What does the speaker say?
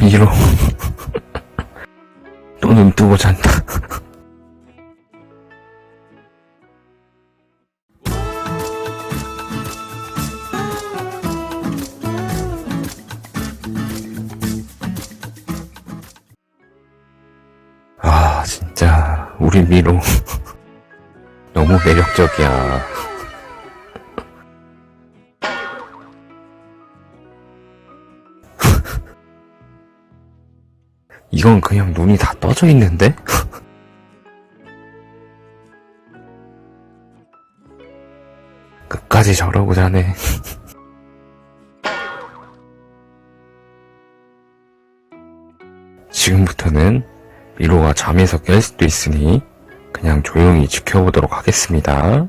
미로. 또 눈 뜨고 잔다. 아, 진짜, 우리 미로. 너무 매력적이야. 이건 그냥 눈이 다 떠져 있는데? 끝까지 저러고 자네. 지금부터는 미로가 잠에서 깰 수도 있으니 그냥 조용히 지켜보도록 하겠습니다.